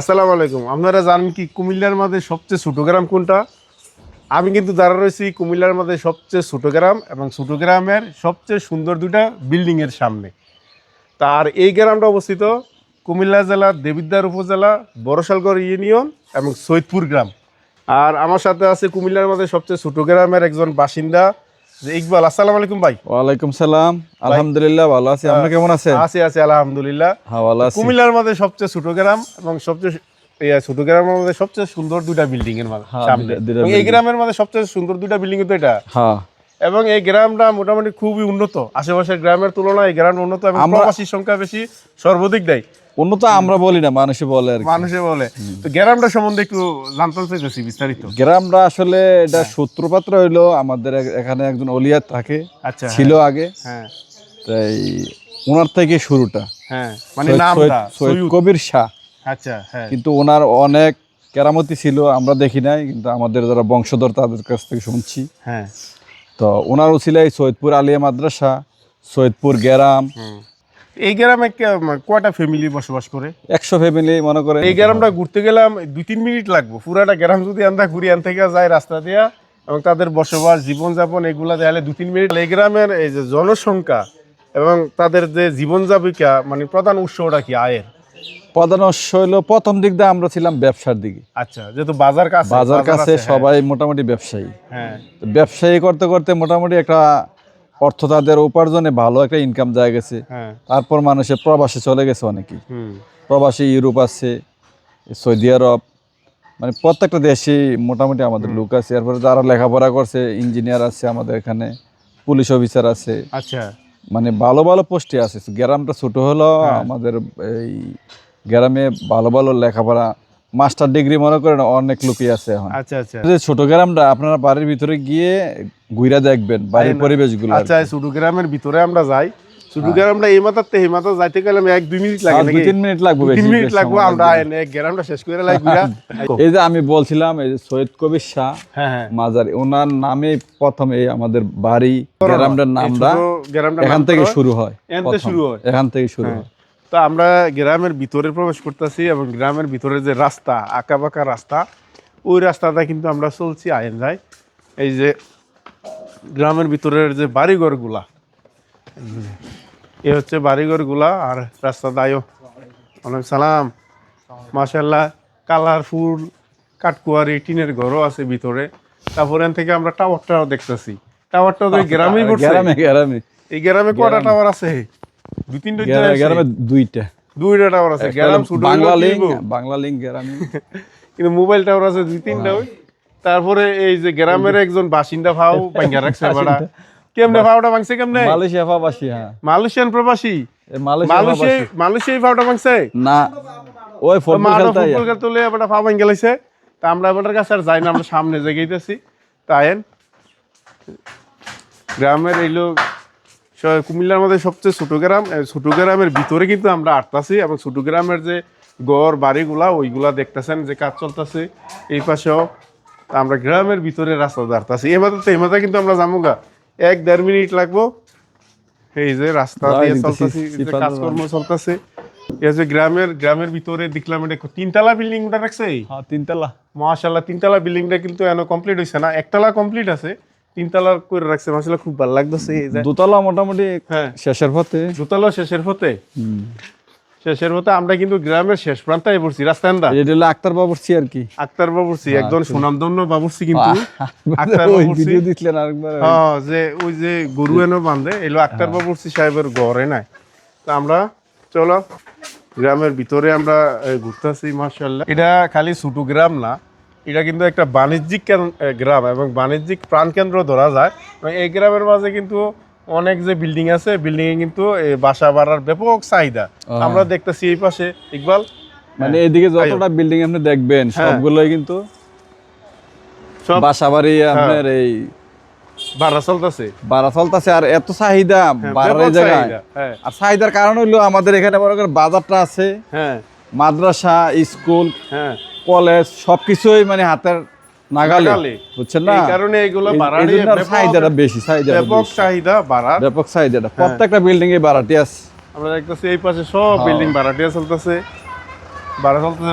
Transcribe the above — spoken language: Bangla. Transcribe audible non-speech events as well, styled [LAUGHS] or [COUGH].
আসসালামু আলাইকুম। আপনারা জানেন কি কুমিল্লার মধ্যে সবচেয়ে ছোটো গ্রাম কোনটা? আমি কিন্তু দাঁড়া রয়েছি কুমিল্লার মধ্যে সবচেয়ে ছোটো গ্রাম এবং ছোটো গ্রামের সবচেয়ে সুন্দর দুটা বিল্ডিংয়ের সামনে। তার এই গ্রামটা অবস্থিত কুমিল্লা জেলার দেবিদ্বার উপজেলা, বড়শালগড় ইউনিয়ন এবং সৈয়দপুর গ্রাম। আর আমার সাথে আছে কুমিল্লার মধ্যে সবচেয়ে ছোটো গ্রামের একজন বাসিন্দা ইকবাল আসসালামু আলাইকুম ভাই। ওয়ালাইকুম সালাম। আলহামদুলিল্লাহ ভালো আছি। আপনি কেমন আছেন? আছি আছি আলহামদুলিল্লাহ। হ্যাঁ ভালো আছি। কুমিল্লার মধ্যে সবচেয়ে ছোট গ্রাম এবং সবচেয়ে এই ছোট গ্রামের মধ্যে সবচেয়ে সুন্দর দুইটা বিল্ডিং এর মাঝে হ্যাঁ, এই গ্রামের মধ্যে সবচেয়ে সুন্দর দুইটা বিল্ডিং তো এটা। হ্যাঁ। এবং এই গ্রামটা মোটামুটি খুবই উন্নত। আশেপাশের গ্রামের তুলনায় এই গ্রাম উন্নত এবং প্রবাসীর সংখ্যা বেশি সর্বাধিক দেয়। উন্নত আমরা বলি না মানুষে বলে আর মানুষে বলে। তো গ্রামটা সম্বন্ধে একটু জানতে চাইতেছি বিস্তারিত। গ্রামটা আসলে এটা সূত্রপাত্র হইল আমাদের এখানে একজন অলিয়াত থাকে আচ্ছা ছিল আগে। হ্যাঁ। তাই ওনার থেকে শুরুটা। হ্যাঁ মানে নামটা সৈয়দ। কবির শাহ। আচ্ছা হ্যাঁ। কিন্তু ওনার অনেক কেরামতি ছিল আমরা দেখি নাই কিন্তু আমাদের যারা বংশধর তাদের কাছ থেকে শুনছি। হ্যাঁ। তো ওনার উচিলাই সৈয়দপুর আলিয়া মাদ্রাসা সৈয়দপুর গ্রাম। এই গ্রামে কয়টা ফ্যামিলি বসবাস করে? একশো ফ্যামিলি মনে করে এই গ্রামটা ঘুরতে গেলাম দুই তিন মিনিট লাগবো। পুরাটা গ্রাম যদি আমরা ঘুরি আন থেকে যায় রাস্তা দিয়া এবং তাদের বসবাস জীবনযাপন এগুলা দেখালে দু তিন মিনিট। এই গ্রামের এই যে জনসংখ্যা এবং তাদের যে জীবনযাপিকা মানে প্রধান উৎসটা কি আয়ের? প্রধান উৎস প্রথম দিক দিয়ে আমরা ছিলাম ব্যবসার দিকে। আচ্ছা যেহেতু বাজার কাছে বাজার কাছে সবাই মোটামুটি ব্যবসায়ী। হ্যাঁ। ব্যবসায়ী করতে করতে মোটামুটি একটা অর্থ তাদের উপার্জনে ভালো একটা ইনকাম যায় গেছে। হ্যাঁ। তারপর মানুষের প্রবাসে চলে গেছে অনেকেই। হুম। প্রবাসী ইউরোপ আছে সৌদি আরব মানে প্রত্যেকটা দেশে মোটামুটি আমাদের লোক আছে। এরপরে যারা লেখাপড়া করছে ইঞ্জিনিয়ার আছে আমাদের এখানে পুলিশ অফিসার আছে। আচ্ছা। মানে ভালো ভালো পোস্টে আছে। গ্রামটা ছোট হলো আমাদের এই গ্রামে ভালো ভালো লেখাপড়া মাস্টার ডিগ্রি মনে করেন অনেক লোকই আছে এখন। আচ্ছা আচ্ছা। যে ছোট গ্রামটা আপনারা বাড়ির ভিতরে গিয়ে ঘুরে দেখবেন বাড়ির পরিবেশগুলো আচ্ছা সুডু গ্রামের ভিতরে আমরা যাই। সুডু গ্রামটা এই মাথার এই মাথা যাইতে গেলে আমি এক দুই মিনিট লাগে নাকি? তিন মিনিট লাগবে তিন মিনিট লাগবো আমরা এক গ্রামটা শেষ করে ঘুরা [LAUGHS] এই যে আমি বলছিলাম এই যে সৈয়দ কবির শাহ হ্যাঁ হ্যাঁ। ওনার নামে প্রথম এই আমাদের বাড়ি গ্রামটার নামটা ছোট এখান থেকে। শুরু হয় এখান থেকে শুরু হয়। তো আমরা গ্রামের ভিতরে প্রবেশ করতেছি এবং গ্রামের ভিতরে যে রাস্তা আঁকা বাঁকা রাস্তা ওই রাস্তাটা কিন্তু আমরা চলছি আইন যাই এই যে গ্রামের ভিতরের যে বাড়িঘরগুলা এ হচ্ছে বাড়িঘরগুলা আর রাস্তা দায়ও। অনেক সালাম। মাশাল্লাহ কালারফুল কাঠকুয়ারি টিনের ঘরও আছে ভিতরে। তারপর এখান থেকে আমরা টাওয়ারটাও দেখতেছি। টাওয়ারটা তো [LAUGHS] গ্রামেই গ্রামে গ্রামে। এই গ্রামে কটা টাওয়ার আছে? দুই তিনটা গ্রামে দুইটা। দুইটা টাওয়ার আছে। গ্রাম ছোট বাংলা লিঙ্ক কিনবো। বাংলা লিঙ্ক গ্রামে [LAUGHS] কিন্তু মোবাইল টাওয়ার আছে দুই তিনটা ওই। তারপরে এই যে গ্রামের একজন বাসিন্দা ভাও ভাঙ্গা রাখছে বাড়া। কেমনে ভাওটা ভাঙছে কেমনে? মালয়েশিয়া প্রবাসী হ্যাঁ। মালয়েশিয়ান প্রবাসী? মালয়েশিয়া মালয়েশিয়া মালয়েশিয়ায় ভাওটা ভাঙছে? না। ওই ফুটবল খেলতে ফুটবল লাইছে তা আমরা এবার কাছে আর যাই না আমরা সামনে জায়গাইতেছি তাইন গ্রামের এই লোক কুমিল্লার মধ্যে সবচেয়ে ছোট গ্রাম ছোট গ্রামের ভিতরে কিন্তু আমরা আটতাছি এবং ছোট গ্রামের যে গড় বাড়িগুলা ওইগুলা দেখতেছেন যে কাজ চলতেছে। এই পাশেও আমরা গ্রামের ভিতরে রাস্তা দাঁড়তাছি এই মাত্র তো এই মাথা কিন্তু আমরা যাব গা। এক দেড় মিনিট লাগবো। এই যে রাস্তা দিয়ে চলতেছি কাজকর্ম চলতেছে। এই যে গ্রামের গ্রামের ভিতরে দেখলাম এটা তিনতলা বিল্ডিং ওটা রাখছে? হ্যাঁ তিনতলা। মাশাল্লাহ তিনতলা বিল্ডিংটা কিন্তু এখনও কমপ্লিট হয়েছে না। একতলা কমপ্লিট আছে। তিনতলা করে রাখছে মাশাল্লাহ খুব ভালো লাগতেছে দোতলা মোটামুটি হ্যাঁ। শেষের পথে। দোতলা শেষের হতে শেষের হতে আমরা কিন্তু গ্রামের শেষ প্রান্তায় পড়ছি রাস্তান্দা এটা হলো আক্তার বাবুরছি আর কি? আক্তার বাবুরছি একজন সুনামধন্য বাবুরছি কিন্তু। আক্তার বাবুরছি দিছিলেন আরেকবার। হ্যাঁ যে ওই যে গরু এনে বাঁধে এলো আক্তার বাবুরছি সাহেবের ঘরে নাই তো আমরা চলো গ্রামের ভিতরে আমরা ঘুরতেছি মার্শাল্লাহ এটা খালি ছোট গ্রাম না এটা কিন্তু একটা বাণিজ্যিক গ্রাম এবং বাণিজ্যিক প্রাণকেন্দ্র ধরা যায়। এবং এই গ্রামের মাঝে কিন্তু অনেক যে বিল্ডিং আছে বিল্ডিং এ কিন্তু বাসা বাড়ার ব্যাপক চাহিদা। আমরা দেখতেছি এই পাশে ইকবাল? মানে এদিকে যতটা বিল্ডিং আপনি দেখবেন সবগুলোই কিন্তু সব বাসা বাড়ি আপনার এই ভাড়া চলতেছে। বাড়া চলতেছে আর এত চাহিদা বাড়ার জায়গায়। হ্যাঁ। আর চাহিদার কারণ হইল আমাদের এখানে বড় করে বাজারটা আছে হ্যাঁ। মাদ্রাসা স্কুল হ্যাঁ। কলেজ সবকিছুই মানে হাতের নাগালে। বুঝছেন না? এই কারণে এগুলো চাহিদাটা বেশি চাহিদাটা ব্যাপক চাহিদা বাড়া। ব্যাপক চাহিদাটা। প্রত্যেকটা বিল্ডিং এ বাড়াটি আছে। আমরা দেখতেছি এই পাশে সব বিল্ডিং ভাড়াটিয়া চলতেছে। ভাড়া চলতেছে